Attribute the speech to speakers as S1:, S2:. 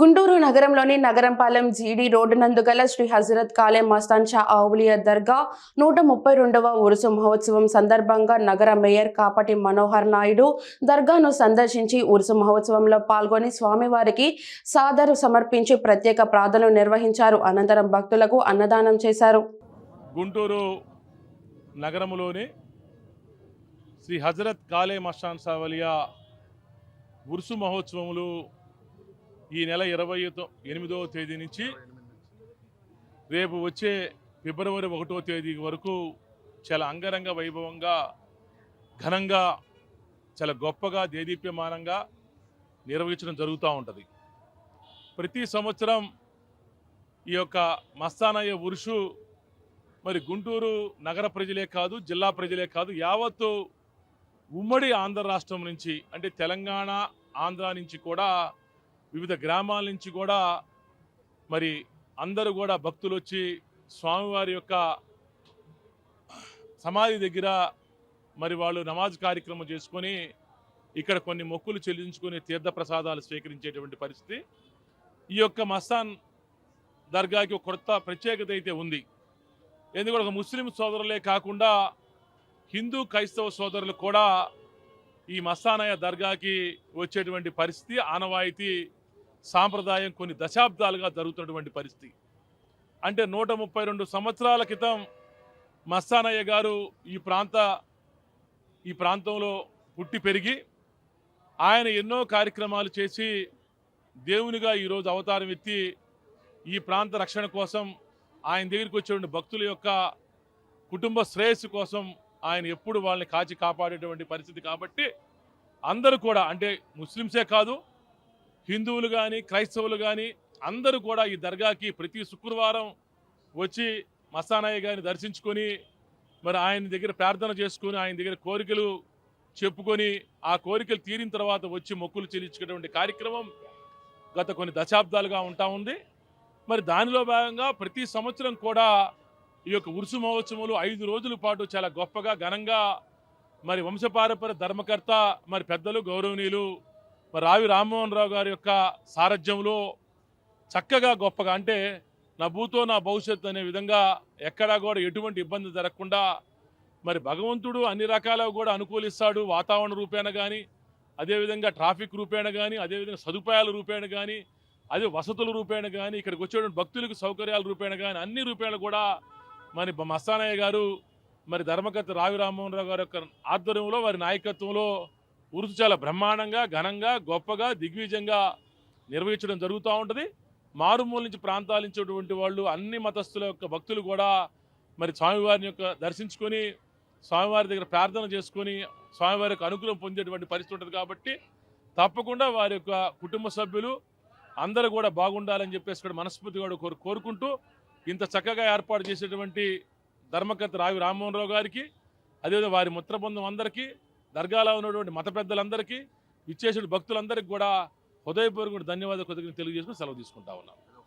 S1: గుంటూరు నగరంలోని నగరంపాలెం జీడి రోడ్డు నందు గల శ్రీ హజరత్ కాలే మస్తాన్ షా ఆవులియా దర్గా నూట ముప్పై రెండవ ఉరుసు మహోత్సవం సందర్భంగా నగర మేయర్ కాపటి మనోహర్ నాయుడు దర్గాను సందర్శించి ఉరుసు మహోత్సవంలో పాల్గొని స్వామివారికి సాదరు సమర్పించి ప్రత్యేక ప్రార్థనలు నిర్వహించారు. అనంతరం భక్తులకు అన్నదానం చేశారు.
S2: గుంటూరు నగరంలోని శ్రీ హజరత్ కాలే మస్తాన్ సావలియా ఉరుసు మహోత్సవములు ఈ నెల ఇరవై ఎనిమిదవ తేదీ నుంచి రేపు వచ్చే ఫిబ్రవరి ఒకటో తేదీ వరకు చాలా అంగరంగ వైభవంగా ఘనంగా చాలా గొప్పగా దేదీప్యమానంగా నిర్వహించడం జరుగుతూ ఉంటుంది. ప్రతి సంవత్సరం ఈ యొక్క మస్తానయ్య ఉరుషు మరి గుంటూరు నగర ప్రజలే కాదు జిల్లా ప్రజలే కాదు యావత్తు ఉమ్మడి ఆంధ్ర రాష్ట్రం నుంచి అంటే తెలంగాణ ఆంధ్ర నుంచి కూడా వివిధ గ్రామాల నుంచి కూడా మరి అందరూ కూడా భక్తులు వచ్చి స్వామివారి యొక్క సమాధి దగ్గర మరి వాళ్ళు నమాజ్ కార్యక్రమం చేసుకొని ఇక్కడ కొన్ని మొక్కులు చెల్లించుకొని తీర్థ ప్రసాదాలు స్వీకరించేటువంటి పరిస్థితి. ఈ యొక్క మస్తాన్ దర్గాకి ఒక కొత్త ప్రత్యేకత అయితే ఉంది. ఎందుకంటే ఒక ముస్లిం సోదరులే కాకుండా హిందూ క్రైస్తవ సోదరులు కూడా ఈ మస్తానయ్య దర్గాకి వచ్చేటువంటి పరిస్థితి ఆనవాయితీ సాంప్రదాయం కొన్ని దశాబ్దాలుగా జరుగుతున్నటువంటి పరిస్థితి. అంటే నూట ముప్పై రెండు సంవత్సరాల క్రితం మస్తానయ్య గారు ఈ ప్రాంత ఈ ప్రాంతంలో పుట్టి పెరిగి ఆయన ఎన్నో కార్యక్రమాలు చేసి దేవునిగా ఈరోజు అవతారం ఎత్తి ఈ ప్రాంత రక్షణ కోసం ఆయన దగ్గరికి వచ్చేటువంటి భక్తుల యొక్క కుటుంబ శ్రేయస్సు కోసం ఆయన ఎప్పుడు వాళ్ళని కాచి కాపాడేటువంటి పరిస్థితి కాబట్టి అందరూ కూడా అంటే ముస్లిమ్సే కాదు హిందువులు కానీ క్రైస్తవులు కానీ అందరూ కూడా ఈ దర్గాకి ప్రతి శుక్రవారం వచ్చి మస్తానయ్య గారిని దర్శించుకొని మరి ఆయన దగ్గర ప్రార్థన చేసుకొని ఆయన దగ్గర కోరికలు చెప్పుకొని ఆ కోరికలు తీరిన తర్వాత వచ్చి మొక్కులు చెల్లించుకునేటువంటి కార్యక్రమం గత కొన్ని దశాబ్దాలుగా ఉంటా ఉంది. మరి దానిలో భాగంగా ప్రతి సంవత్సరం కూడా ఈ యొక్క ఉరుసు మహోత్సవాలు ఐదు రోజుల పాటు చాలా గొప్పగా ఘనంగా మరి వంశపారపర ధర్మకర్త మరి పెద్దలు గౌరవనీయులు మరి రావి రామ్మోహన్ రావు గారి యొక్క సారథ్యంలో చక్కగా గొప్పగా అంటే నా భూతో నా భవిష్యత్తు అనే విధంగా ఎక్కడా కూడా ఎటువంటి ఇబ్బంది జరగకుండా మరి భగవంతుడు అన్ని రకాలుగా కూడా అనుకూలిస్తాడు. వాతావరణ రూపేణ కానీ అదేవిధంగా ట్రాఫిక్ రూపేణ కానీ అదేవిధంగా సదుపాయాల రూపేణ కానీ అదే వసతుల రూపేణ కానీ ఇక్కడికి వచ్చేటువంటి భక్తులకు సౌకర్యాల రూపేణ కానీ అన్ని రూపేణ కూడా మరి మస్తానయ్య గారు మరి ధర్మకర్త రావి రామ్మోహన్ రావు గారి యొక్క ఆధ్వర్యంలో వారి నాయకత్వంలో ఉరుసు చాలా బ్రహ్మాండంగా ఘనంగా గొప్పగా దిగ్విజయంగా నిర్వహించడం జరుగుతూ ఉంటుంది. మారుమూల నుంచి ప్రాంతాల నుంచి వాళ్ళు అన్ని మతస్థుల యొక్క భక్తులు కూడా మరి స్వామివారిని యొక్క దర్శించుకొని స్వామివారి దగ్గర ప్రార్థన చేసుకొని స్వామివారి యొక్క అనుకూలం పొందేటువంటి పరిస్థితి ఉంటుంది కాబట్టి తప్పకుండా వారి యొక్క కుటుంబ సభ్యులు అందరూ కూడా బాగుండాలని చెప్పేసి కూడా మనస్ఫూర్తిగా కూడా కోరు కోరుకుంటూ ఇంత చక్కగా ఏర్పాటు చేసేటువంటి ధర్మకర్త రావి రామ్మోహన్ రావు గారికి అదేవిధంగా వారి మిత్రబృందం అందరికీ దర్గాలో ఉన్నటువంటి మత పెద్దలందరికీ విచ్చేసిన భక్తులందరికీ కూడా హృదయపూర్వక ధన్యవాదాలు కొద్దిగా తెలియజేసుకుని సెలవు తీసుకుంటా ఉన్నాం.